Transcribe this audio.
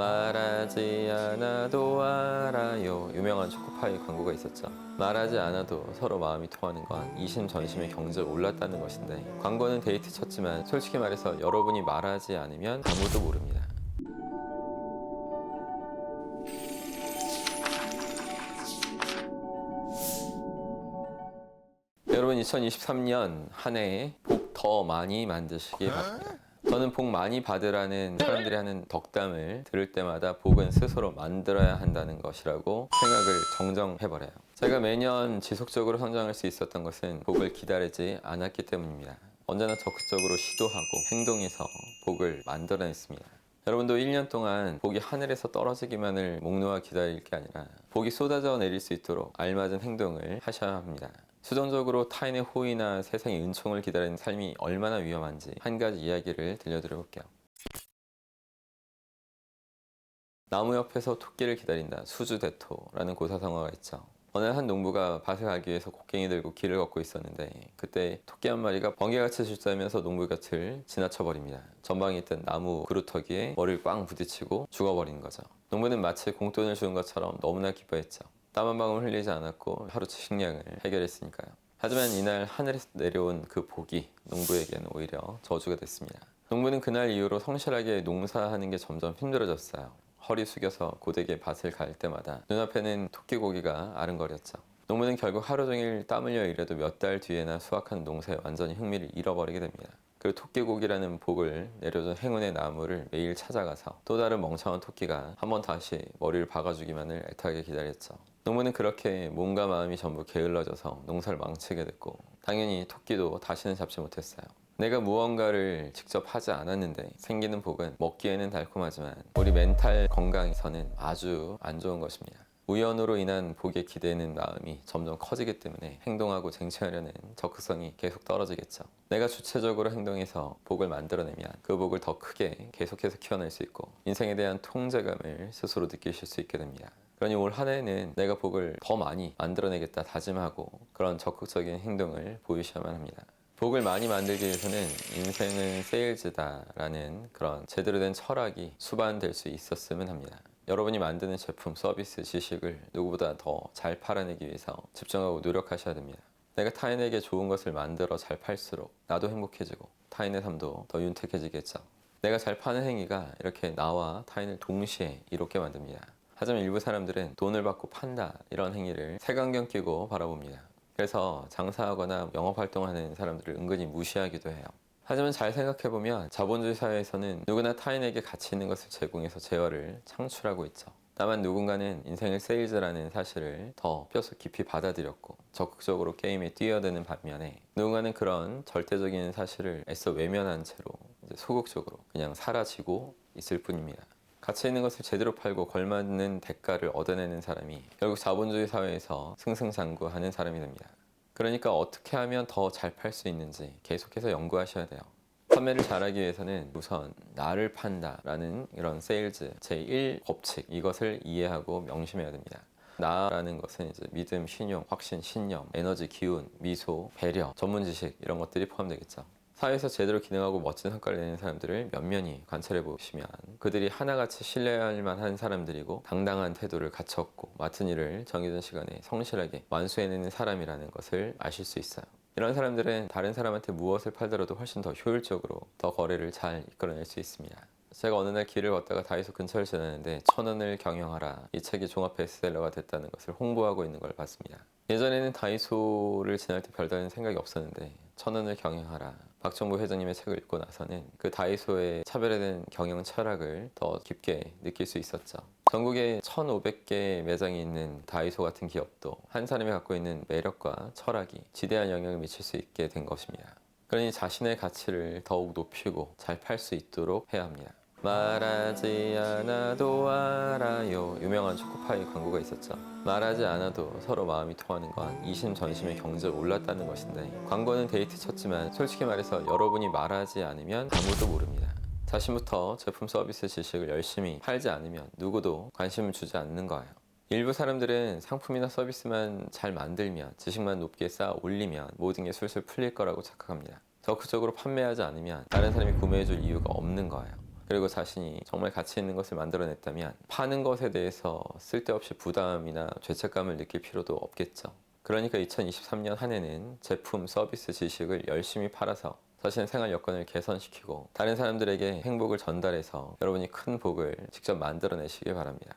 말하지 않아도 알아요. 유명한 초코파이 광고가 있었죠. 말하지 않아도 서로 마음이 통하는 건 이심전심의 경제가 올랐다는 것인데 광고는 데이트 쳤지만 솔직히 말해서 여러분이 말하지 않으면 아무도 모릅니다. 여러분 2023년 한 해에 복 더 많이 만드시기 바랍니다. 저는 복 많이 받으라는 사람들이 하는 덕담을 들을 때마다 복은 스스로 만들어야 한다는 것이라고 생각을 정정해버려요. 제가 매년 지속적으로 성장할 수 있었던 것은 복을 기다리지 않았기 때문입니다. 언제나 적극적으로 시도하고 행동해서 복을 만들어냈습니다. 여러분도 1년 동안 복이 하늘에서 떨어지기만을 목놓아 기다릴 게 아니라 복이 쏟아져 내릴 수 있도록 알맞은 행동을 하셔야 합니다. 수동적으로 타인의 호의나 세상의 은총을 기다리는 삶이 얼마나 위험한지 한 가지 이야기를 들려드려 볼게요. 나무 옆에서 토끼를 기다린다. 수주대토라는 고사성어가 있죠. 어느 한 농부가 밭에 가기 위해서 곡괭이 들고 길을 걷고 있었는데 그때 토끼 한 마리가 번개같이 질주하면서 농부 곁을 지나쳐 버립니다. 전방에 있던 나무 그루터기에 머리를 꽝 부딪히고 죽어버린 거죠. 농부는 마치 공돈을 주는 것처럼 너무나 기뻐했죠. 땀 한 방울 흘리지 않았고 하루치 식량을 해결했으니까요. 하지만 이날 하늘에서 내려온 그 복이 농부에게는 오히려 저주가 됐습니다. 농부는 그날 이후로 성실하게 농사하는 게 점점 힘들어졌어요. 허리 숙여서 고되게 밭을 갈 때마다 눈앞에는 토끼고기가 아른거렸죠. 농부는 결국 하루 종일 땀 흘려 일해도 몇 달 뒤에나 수확한 농사에 완전히 흥미를 잃어버리게 됩니다. 그리고 토끼고기라는 복을 내려준 행운의 나무를 매일 찾아가서 또 다른 멍청한 토끼가 한 번 다시 머리를 박아주기만을 애타게 기다렸죠. 농부는 그렇게 몸과 마음이 전부 게을러져서 농사를 망치게 됐고 당연히 토끼도 다시는 잡지 못했어요. 내가 무언가를 직접 하지 않았는데 생기는 복은 먹기에는 달콤하지만 우리 멘탈 건강에서는 아주 안 좋은 것입니다. 우연으로 인한 복에 기대는 마음이 점점 커지기 때문에 행동하고 쟁취하려는 적극성이 계속 떨어지겠죠. 내가 주체적으로 행동해서 복을 만들어내면 그 복을 더 크게 계속해서 키워낼 수 있고 인생에 대한 통제감을 스스로 느끼실 수 있게 됩니다. 그러니 올 한 해는 내가 복을 더 많이 만들어내겠다 다짐하고 그런 적극적인 행동을 보이셔야만 합니다. 복을 많이 만들기 위해서는 인생은 세일즈다라는 그런 제대로 된 철학이 수반될 수 있었으면 합니다. 여러분이 만드는 제품, 서비스, 지식을 누구보다 더 잘 팔아내기 위해서 집중하고 노력하셔야 됩니다. 내가 타인에게 좋은 것을 만들어 잘 팔수록 나도 행복해지고 타인의 삶도 더 윤택해지겠죠. 내가 잘 파는 행위가 이렇게 나와 타인을 동시에 이롭게 만듭니다. 하지만 일부 사람들은 돈을 받고 판다 이런 행위를 색안경 끼고 바라봅니다. 그래서 장사하거나 영업 활동하는 사람들을 은근히 무시하기도 해요. 하지만 잘 생각해보면 자본주의 사회에서는 누구나 타인에게 가치 있는 것을 제공해서 재화를 창출하고 있죠. 다만 누군가는 인생을 세일즈라는 사실을 더 뼈속 깊이 받아들였고 적극적으로 게임에 뛰어드는 반면에 누군가는 그런 절대적인 사실을 애써 외면한 채로 소극적으로 그냥 사라지고 있을 뿐입니다. 가치 있는 것을 제대로 팔고 걸맞는 대가를 얻어내는 사람이 결국 자본주의 사회에서 승승장구하는 사람이 됩니다. 그러니까 어떻게 하면 더 잘 팔 수 있는지 계속해서 연구하셔야 돼요. 판매를 잘하기 위해서는 우선 나를 판다라는 이런 세일즈 제1 법칙 이것을 이해하고 명심해야 됩니다. 나라는 것은 이제 믿음, 신용, 확신, 신념, 에너지, 기운, 미소, 배려, 전문 지식 이런 것들이 포함되겠죠. 사회에서 제대로 기능하고 멋진 성과를 내는 사람들을 면면히 관찰해 보시면 그들이 하나같이 신뢰할 만한 사람들이고 당당한 태도를 갖췄고 맡은 일을 정해진 시간에 성실하게 완수해내는 사람이라는 것을 아실 수 있어요. 이런 사람들은 다른 사람한테 무엇을 팔더라도 훨씬 더 효율적으로 더 거래를 잘 이끌어낼 수 있습니다. 제가 어느 날 길을 걷다가 다이소 근처를 지나는데 천 원을 경영하라 이 책이 종합 베스트셀러가 됐다는 것을 홍보하고 있는 걸 봤습니다. 예전에는 다이소를 지날 때 별다른 생각이 없었는데 천 원을 경영하라 박정부 회장님의 책을 읽고 나서는 그 다이소의 차별화된 경영 철학을 더 깊게 느낄 수 있었죠. 전국에 1,500개 매장이 있는 다이소 같은 기업도 한 사람이 갖고 있는 매력과 철학이 지대한 영향을 미칠 수 있게 된 것입니다. 그러니 자신의 가치를 더욱 높이고 잘 팔 수 있도록 해야 합니다. 말하지 않아도 알아요. 유명한 초코파이 광고가 있었죠. 말하지 않아도 서로 마음이 통하는 건 이심전심의 경제가 올랐다는 것인데 광고는 데이트 쳤지만 솔직히 말해서 여러분이 말하지 않으면 아무도 모릅니다. 자신부터 제품 서비스 지식을 열심히 팔지 않으면 누구도 관심을 주지 않는 거예요. 일부 사람들은 상품이나 서비스만 잘 만들면 지식만 높게 쌓아 올리면 모든 게 술술 풀릴 거라고 착각합니다. 적극적으로 판매하지 않으면 다른 사람이 구매해줄 이유가 없는 거예요. 그리고 자신이 정말 가치 있는 것을 만들어냈다면 파는 것에 대해서 쓸데없이 부담이나 죄책감을 느낄 필요도 없겠죠. 그러니까 2023년 한 해는 제품, 서비스, 지식을 열심히 팔아서 자신의 생활 여건을 개선시키고 다른 사람들에게 행복을 전달해서 여러분이 큰 복을 직접 만들어내시길 바랍니다.